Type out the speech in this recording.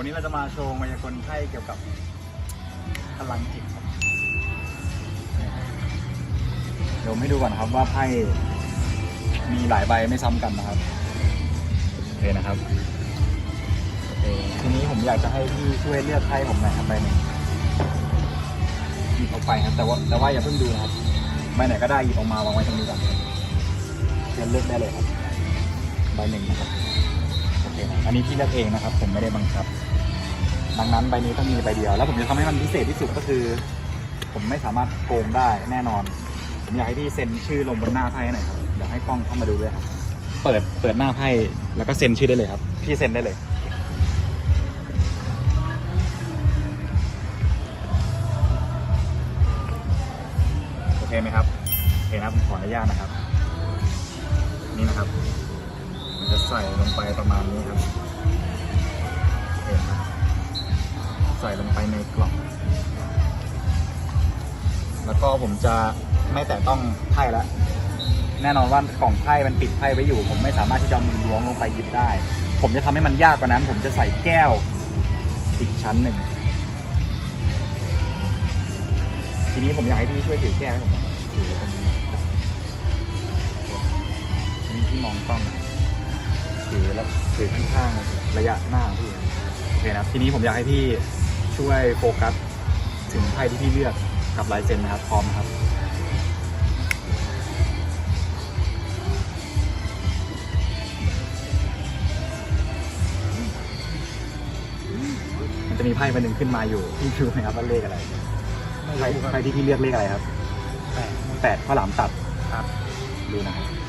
วันนี้เราจะมาโชว์มายากลไพ่เกี่ยวกับพลังจิตครับเดี๋ยวให้ดูก่อนครับว่าไพ่มีหลายใบไม่ซ้ำกันนะครับโอเคนะครับโอเคทีนี้ผมอยากจะให้พี่ช่วยเลือกไพ่ผมหน่อยครับใบหนึ่งหยิบออกไปครับ แต่ว่าแต่ว่าอย่าเพิ่งดูนะครับใบไหนก็ได้หยิบออกมาวางไว้ตรงนี้ก่อนเชิญเลือกได้เลยครับ ใบหนึ่งนะครับ โอเคนะอันนี้พี่เลือกเองนะครับ ผมไม่ได้บังคับ ดังนั้นใบนี้ต้องมีใบเดียว แล้วผมจะทำให้มันพิเศษที่สุดก็คือ ผมไม่สามารถโกงได้แน่นอน ผมอยากให้พี่เซ็นชื่อลงบนหน้าไพ่หน่อยครับเดี๋ยวให้กล้องเข้ามาดูด้วยครับ เปิดเปิดหน้าไพ่แล้วก็เซ็นชื่อได้เลยครับ พี่เซ็นได้เลยโอเคไหมครับโอเคนะผมขออนุญาตนะครับ นี่นะครับผม จะใส่ลงไปประมาณนี้ครับโอเคครับใส่ลงไปในกล่อง แล้วก็ผมจะไม่แตะต้องไพ่ล้วแน่นอนว่ากล่องไพ่มันปิดไพ่ไว้อยู่ ผมไม่สามารถที่จะมือล้วงลงไปหยิบได้ ผมจะทำให้มันยากกว่านั้น ผมจะใส่แก้วอีกชั้นหนึ่ง ทีนี้ผมอยากให้พี่ช่วยถือแก้วให้ผมถือตรงนี้ที่มองกล้องนะ ครับถือแล้วถือข้างๆระยะหน้าของพี่โอเคนะครับทีนี้ผมอยากให้พี่ช่วยโฟกัสถึงไพ่ที่พี่เลือกกับลายเซ็นนะครับพร้อมนะครับมันจะมีไพ่ใบหนึ่งขึ้นมาอยู่พี่รู้ไหมครับว่าเลขอะไรไพ่ไพ่ที่พี่เลือกเลขอะไรครับแปดแปดข้าวหลามตัดครับดูนะครับ